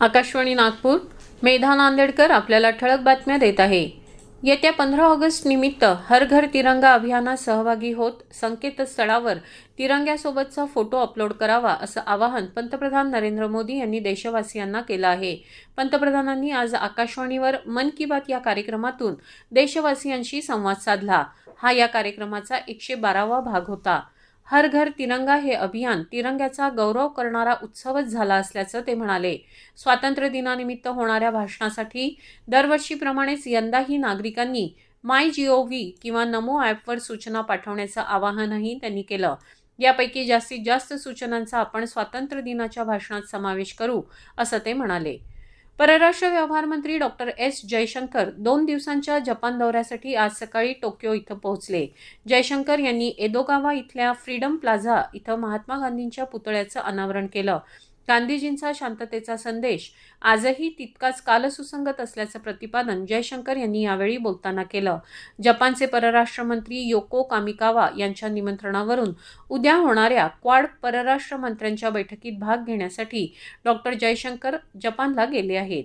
आकाशवाणी नागपूर मेधा नांदेडकर आपल्याला ठळक बातम्या देत आहे. येत्या पंधरा ऑगस्ट निमित्त हर घर तिरंगा अभियानात सहभागी होत संकेतस्थळावर तिरंग्यासोबतचा फोटो अपलोड करावा असं आवाहन पंतप्रधान नरेंद्र मोदी यांनी देशवासियांना केलं आहे. पंतप्रधानांनी आज आकाशवाणीवर मन की बात या कार्यक्रमातून देशवासियांशी संवाद साधला. हा या कार्यक्रमाचा एकशे बारावा भाग होता. हर घर तिरंगा हे अभियान तिरंग्याचा गौरव करणारा उत्सवच झाला असल्याचं ते म्हणाले. स्वातंत्र्य दिनानिमित्त होणाऱ्या भाषणासाठी दरवर्षीप्रमाणेच यंदाही नागरिकांनी माय जि ओ व्ही किंवा नमो ॲपवर सूचना पाठवण्याचं आवाहनही त्यांनी केलं. यापैकी जास्तीत जास्त सूचनांचा आपण स्वातंत्र्य दिनाच्या भाषणात समावेश करू असं ते म्हणाले. परराष्ट्र व्यवहार मंत्री डॉक्टर एस जयशंकर दोन दिवसांच्या जपान दौऱ्यासाठी आज सकाळी टोक्यो इथं पोहोचले. जयशंकर यांनी एदोगावा इथल्या फ्रीडम प्लाझा इथं महात्मा गांधींच्या पुतळ्याचं अनावरण केलं. गांधीजींचा शांततेचा संदेश आजही तितकाच कालसुसंगत असल्याचं प्रतिपादन जयशंकर यांनी यावेळी बोलताना केलं. जपानचे परराष्ट्र मंत्री योको कामिकावा यांच्या निमंत्रणावरून उद्या होणाऱ्या क्वाड परराष्ट्र मंत्र्यांच्या बैठकीत भाग घेण्यासाठी डॉक्टर जयशंकर जपानला गेले आहेत.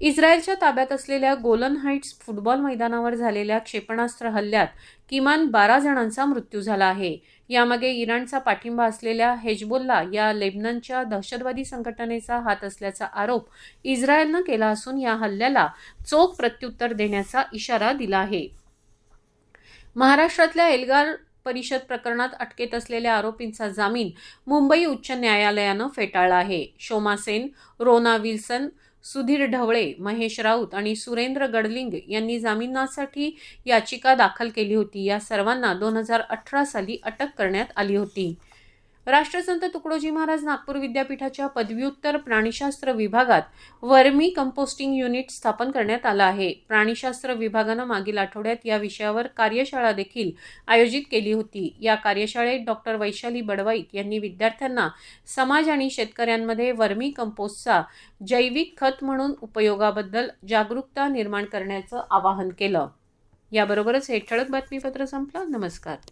इस्रायलच्या ताब्यात असलेल्या गोलन हाईट्स फुटबॉल मैदानावर झालेल्या क्षेपणास्त्र हल्ल्यात किमान बारा जणांचा मृत्यू झाला आहे. यामागे इराणचा पाठिंबा असलेल्या हेजबोल्ला या लेबननच्या दहशतवादी संघटनेचा हात असल्याचा आरोप इस्रायलनं केला असून या हल्ल्याला चोख प्रत्युत्तर देण्याचा इशारा दिला आहे. महाराष्ट्रातल्या एल्गार परिषद प्रकरणात अटकेत असलेल्या आरोपींचा जामीन मुंबई उच्च न्यायालयानं फेटाळला आहे. शोमा सेन रोना विल्सन सुधीर ढवळे महेश राऊत आणि सुरेंद्र गडलिंग यांनी जामिनासाठी याचिका दाखल केली होती. या सर्वांना दोन हजार अठरा साली अटक करण्यात आली होती. राष्ट्रसंत तुकडोजी महाराज नागपूर विद्यापीठाच्या पदव्युत्तर प्राणीशास्त्र विभागात वर्मी कंपोस्टिंग युनिट स्थापन करण्यात आलं आहे. प्राणीशास्त्र विभागानं मागील आठवड्यात या विषयावर कार्यशाळा देखील आयोजित केली होती. या कार्यशाळेत डॉक्टर वैशाली बडवाईत यांनी विद्यार्थ्यांना समाज आणि शेतकऱ्यांमध्ये वर्मी कंपोस्टचा जैविक खत म्हणून उपयोगाबद्दल जागरूकता निर्माण करण्याचं आवाहन केलं. याबरोबरच हे ठळक बातमीपत्र संपलं. नमस्कार.